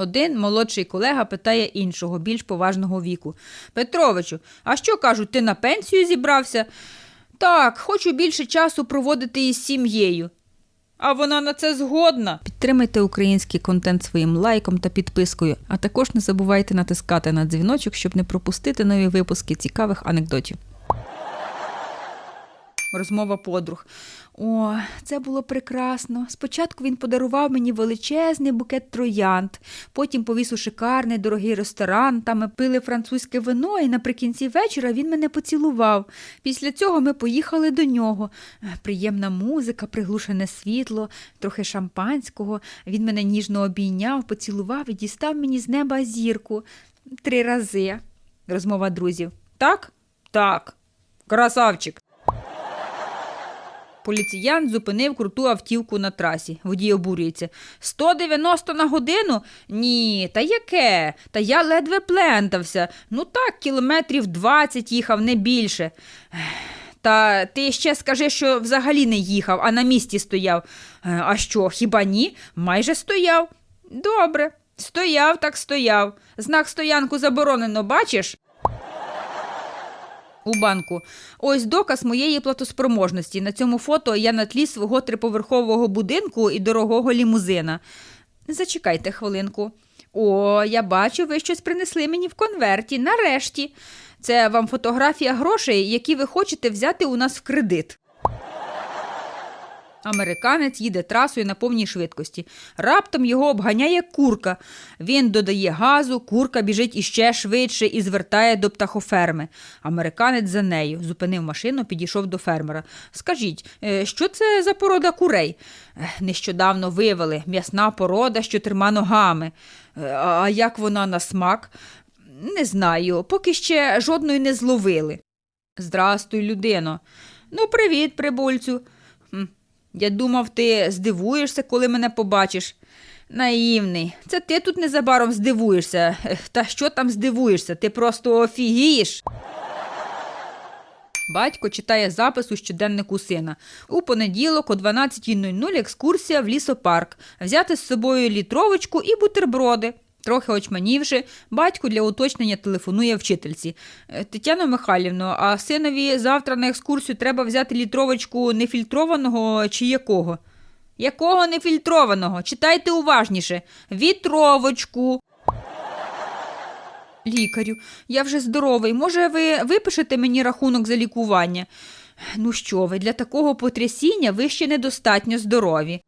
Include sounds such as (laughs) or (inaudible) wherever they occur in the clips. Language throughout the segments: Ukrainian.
Один молодший колега питає іншого, більш поважного віку. Петровичу, а що кажуть, ти на пенсію зібрався? Так, хочу більше часу проводити із сім'єю. А вона на це згодна. Підтримайте український контент своїм лайком та підпискою, а також не забувайте натискати на дзвіночок, щоб не пропустити нові випуски цікавих анекдотів. Розмова подруг. О, це було прекрасно. Спочатку він подарував мені величезний букет троянд, потім повіз у шикарний дорогий ресторан, там ми пили французьке вино, і наприкінці вечора він мене поцілував. Після цього ми поїхали до нього. Е, Приємна музика, приглушене світло, трохи шампанського. Він мене ніжно обійняв, поцілував і дістав мені з неба зірку. Три рази. Розмова друзів. Так? Так. Красавчик. Поліціян зупинив круту автівку на трасі. Водій обурюється. 190 на годину? Ні, та яке? Та я ледве плентався. Ну так, кілометрів 20 їхав, не більше. Та ти ще скажи, що взагалі не їхав, а на місці стояв. Е, А що, хіба ні? Майже стояв. Добре, стояв, так стояв. Знак стоянку заборонено, бачиш? У банку. Ось доказ моєї платоспроможності. На цьому фото я на тлі свого триповерхового будинку і дорогого лімузина. Зачекайте хвилинку. О, я бачу, ви щось принесли мені в конверті. Нарешті. Це вам фотографія грошей, які ви хочете взяти у нас в кредит. Американець їде трасою на повній швидкості. Раптом його обганяє курка. Він додає газу, курка біжить іще швидше і звертає до птахоферми. Американець за нею зупинив машину, підійшов до фермера. Скажіть, е, що це за порода курей? Нещодавно вивели м'ясна порода з чотирма ногами. «Е, А як вона на смак? Не знаю, поки ще жодної не зловили. Здрастуй, людино. Ну, привіт, прибульцю. «Хм, Я думав, ти здивуєшся, коли мене побачиш. Наївний. Це ти тут незабаром здивуєшся. Та що там здивуєшся? Ти просто офігієш. Батько читає запис у щоденнику сина. У понеділок о 12.00 екскурсія в лісопарк. Взяти з собою літровочку і бутерброди. Трохи очманівши, батько для уточнення телефонує вчительці. «Е, Тетяно Михайлівно, а синові завтра на екскурсію треба взяти літровочку нефільтрованого чи якого? Якого нефільтрованого? Читайте уважніше. Вітровочку. Лікарю, я вже здоровий. Може, ви випишете мені рахунок за лікування? Ну що ви, для такого потрясіння ви ще недостатньо здорові.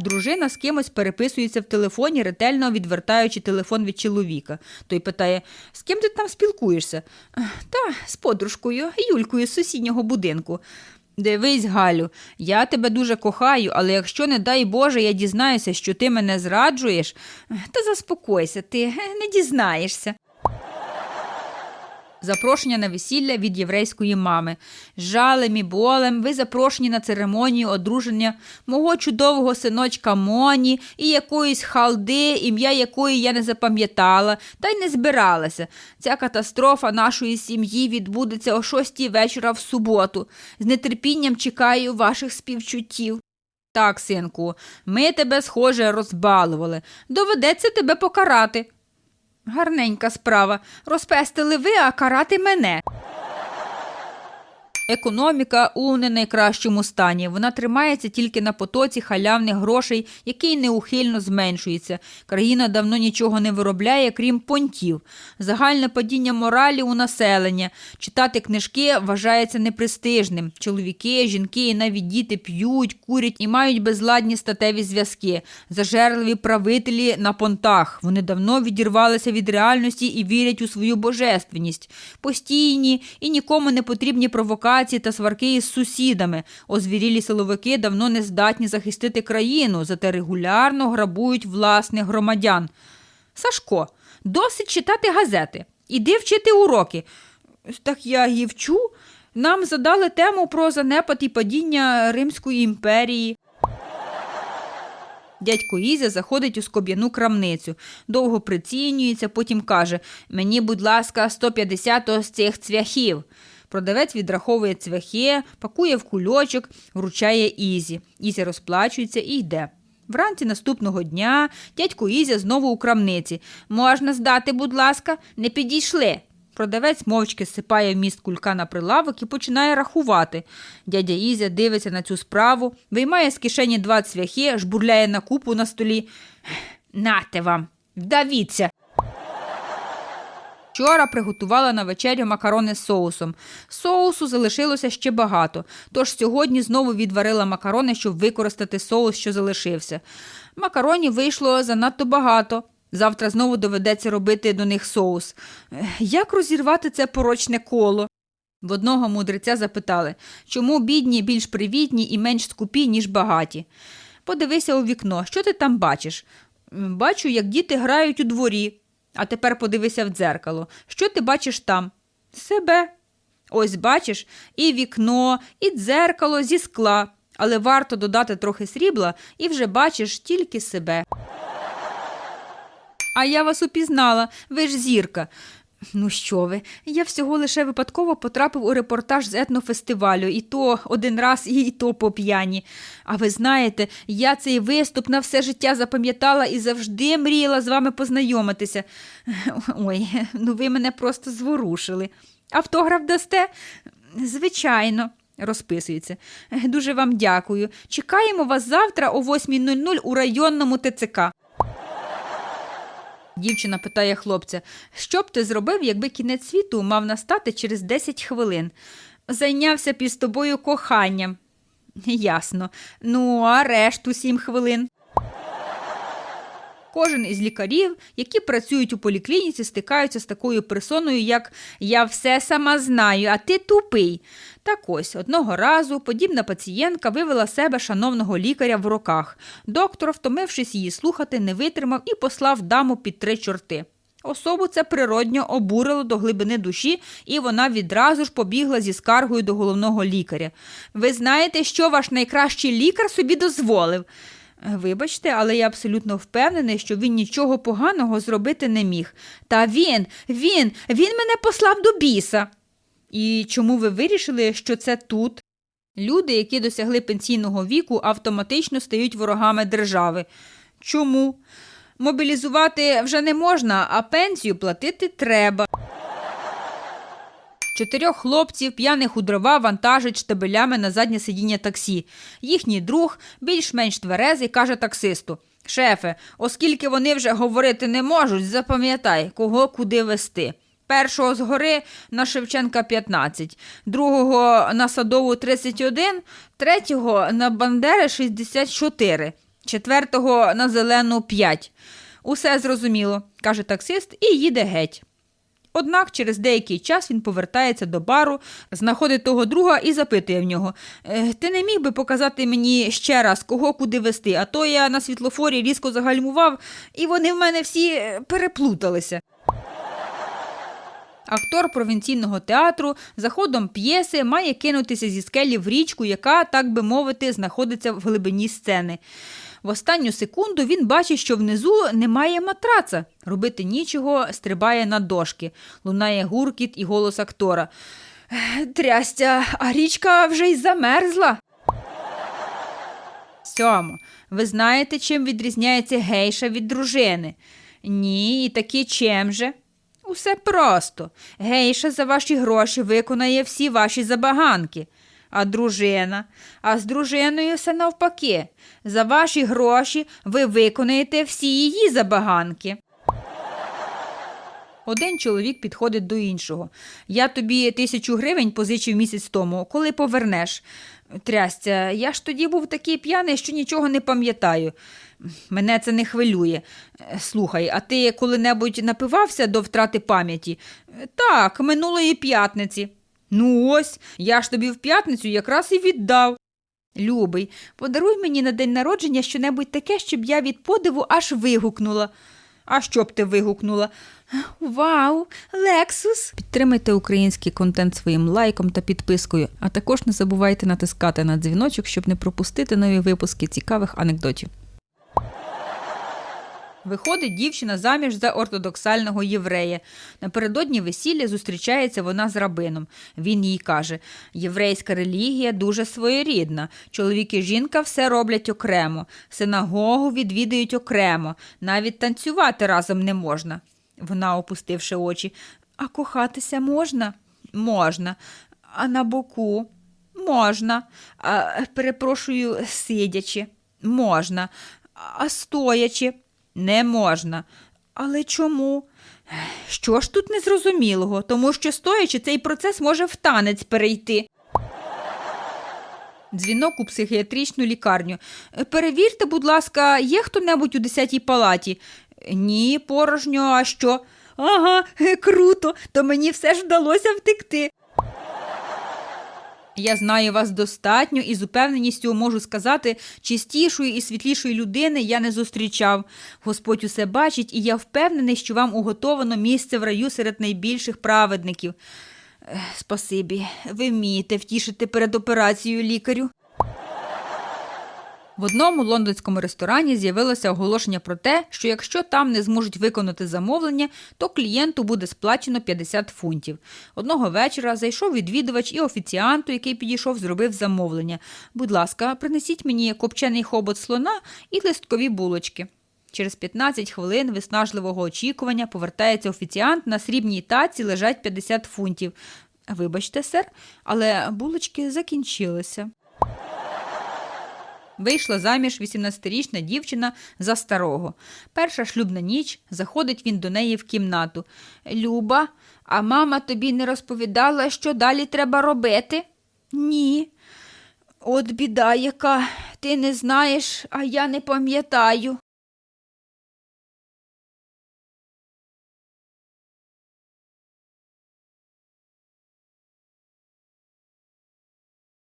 Дружина з кимось переписується в телефоні, ретельно відвертаючи телефон від чоловіка. Той питає: з ким ти там спілкуєшся? Та з подружкою, Юлькою з сусіднього будинку. Дивись, Галю, я тебе дуже кохаю, але якщо, не дай Боже, я дізнаюся, що ти мене зраджуєш, та заспокойся, ти не дізнаєшся. Запрошення на весілля від єврейської мами. Жалем і болем ви запрошені на церемонію одруження мого чудового синочка Моні і якоїсь халди, ім'я якої я не запам'ятала, та й не збиралася. Ця катастрофа нашої сім'ї відбудеться о шостій вечора в суботу. З нетерпінням чекаю ваших співчуттів. Так, синку, ми тебе, схоже, розбалували. Доведеться тебе покарати. Гарненька справа. Розпестили ви, а карати мене. Економіка у не найкращому стані. Вона тримається тільки на потоці халявних грошей, який неухильно зменшується. Країна давно нічого не виробляє, крім понтів. Загальне падіння моралі у населення. Читати книжки вважається непрестижним. Чоловіки, жінки і навіть діти п'ють, курять і мають безладні статеві зв'язки. Зажерливі правителі на понтах. Вони давно відірвалися від реальності і вірять у свою божественність. Постійні і нікому не потрібні провокації та сварки із сусідами. Озвірілі силовики давно не здатні захистити країну, зате регулярно грабують власних громадян. Сашко, досить читати газети. Іди вчити уроки. Так я її вчу. Нам задали тему про занепад і падіння Римської імперії. Дядько Ізя заходить у скоб'яну крамницю, довго прицінюється, потім каже: Мені, будь ласка, 150 з цих цвяхів. Продавець відраховує цвяхи, пакує в кульочок, вручає Ізі. Ізі розплачується і йде. Вранці наступного дня дядько Ізя знову у крамниці. Можна здати, будь ласка, не підійшли. Продавець мовчки сипає вміст кулька на прилавок і починає рахувати. Дядя Ізя дивиться на цю справу, виймає з кишені два цвяхи, жбурляє на купу на столі. Нате вам, вдавіться. Вчора приготувала на вечерю макарони з соусом. Соусу залишилося ще багато, тож сьогодні знову відварила макарони, щоб використати соус, що залишився. Макаронів вийшло занадто багато. Завтра знову доведеться робити до них соус. Як розірвати це порочне коло? В одного мудреця запитали, чому бідні більш привітні і менш скупі, ніж багаті. Подивися у вікно, що ти там бачиш? Бачу, як діти грають у дворі. А тепер подивися в дзеркало. Що ти бачиш там? Себе. Ось бачиш, і вікно, і дзеркало зі скла, але варто додати трохи срібла, і вже бачиш тільки себе. А я вас упізнала, ви ж зірка. Ну що ви, я всього лише випадково потрапив у репортаж з етнофестивалю, і то один раз, і то по п'яні. А ви знаєте, я цей виступ на все життя запам'ятала і завжди мріяла з вами познайомитися. (laughs) Ой, ну ви мене просто зворушили. Автограф дасте? Звичайно. Розписується. Дуже вам дякую. Чекаємо вас завтра о 8.00 у районному ТЦК. Дівчина питає хлопця, що б ти зробив, якби кінець світу мав настати через 10 хвилин? Зайнявся під тобою коханням. Ясно. Ну, а решту сім хвилин. Кожен із лікарів, які працюють у поліклініці, стикаються з такою персоною, як Я все сама знаю, а ти тупий. Так ось одного разу подібна пацієнтка вивела себе шановного лікаря в руках. Доктор, втомившись її слухати, не витримав і послав даму під три чорти. Особу це природньо обурило до глибини душі, і вона відразу ж побігла зі скаргою до головного лікаря. Ви знаєте, що ваш найкращий лікар собі дозволив? Вибачте, але я абсолютно впевнений, що він нічого поганого зробити не міг. Та він, він, він мене послав до біса. І чому ви вирішили, що це тут? Люди, які досягли пенсійного віку, автоматично стають ворогами держави. Чому? Мобілізувати вже не можна, а пенсію платити треба. Чотирьох хлопців, п'яних у дрова, вантажить штабелями на заднє сидіння таксі. Їхній друг, більш-менш тверезий, каже таксисту: Шефе, оскільки вони вже говорити не можуть, запам'ятай, кого куди вести. Першого згори на Шевченка 15, другого на Садову 31, третього на Бандери 64, четвертого на Зелену 5. Усе зрозуміло, каже таксист і їде геть. Однак через деякий час він повертається до бару, знаходить того друга і запитує в нього: «Е, Ти не міг би показати мені ще раз, кого куди вести, а то я на світлофорі різко загальмував, і вони в мене всі е, переплуталися. Актор провінційного театру за ходом п'єси має кинутися зі скелі в річку, яка, так би мовити, знаходиться в глибині сцени. В останню секунду він бачить, що внизу немає матраца. Робити нічого, стрибає на дошки. Лунає гуркіт і голос актора. «Е, Трястя, а річка вже й замерзла. Сьомо. Ви знаєте, чим відрізняється гейша від дружини? Ні, і таки чим же? Усе просто. Гейша за ваші гроші виконає всі ваші забаганки. А дружина? А з дружиною все навпаки. За ваші гроші ви виконаєте всі її забаганки. Один чоловік підходить до іншого. Я тобі тисячу гривень позичив місяць тому, коли повернеш. Трястя, я ж тоді був такий п'яний, що нічого не пам'ятаю. Мене це не хвилює. Слухай, а ти коли-небудь напивався до втрати пам'яті? Так, минулої п'ятниці. Ну ось, я ж тобі в п'ятницю якраз і віддав. Любий, подаруй мені на день народження щонебудь таке, щоб я від подиву аж вигукнула. А що б ти вигукнула? Вау, Лексус! Підтримайте український контент своїм лайком та підпискою, а також не забувайте натискати на дзвіночок, щоб не пропустити нові випуски цікавих анекдотів. Виходить дівчина заміж за ортодоксального єврея. Напередодні весілля зустрічається вона з рабином. Він їй каже: єврейська релігія дуже своєрідна. Чоловік і жінка все роблять окремо, синагогу відвідують окремо, навіть танцювати разом не можна. Вона, опустивши очі, а кохатися можна? Можна. А на боку? Можна. А, перепрошую, сидячи. Можна. А стоячи? Не можна. Але чому? Що ж тут незрозумілого? Тому що стоячи, цей процес може в танець перейти. Дзвінок у психіатричну лікарню. «Е, Перевірте, будь ласка, є хто-небудь у 10-й палаті? Ні, порожньо, а що? Ага, (laughs) круто, то мені все ж вдалося втекти. Я знаю вас достатньо і з упевненістю можу сказати, чистішої і світлішої людини я не зустрічав. Господь усе бачить, і я впевнений, що вам уготовано місце в раю серед найбільших праведників. Спасибі, ви вмієте втішити перед операцією лікарю. В одному лондонському ресторані з'явилося оголошення про те, що якщо там не зможуть виконати замовлення, то клієнту буде сплачено 50 фунтів. Одного вечора зайшов відвідувач і офіціанту, який підійшов, зробив замовлення. Будь ласка, принесіть мені копчений хобот слона і листкові булочки. Через 15 хвилин виснажливого очікування повертається офіціант, на срібній таці лежать 50 фунтів. Вибачте, сер, але булочки закінчилися. Вийшла заміж 18-річна дівчина за старого. Перша шлюбна ніч заходить він до неї в кімнату. Люба, а мама тобі не розповідала, що далі треба робити? Ні. От біда яка, ти не знаєш, а я не пам'ятаю.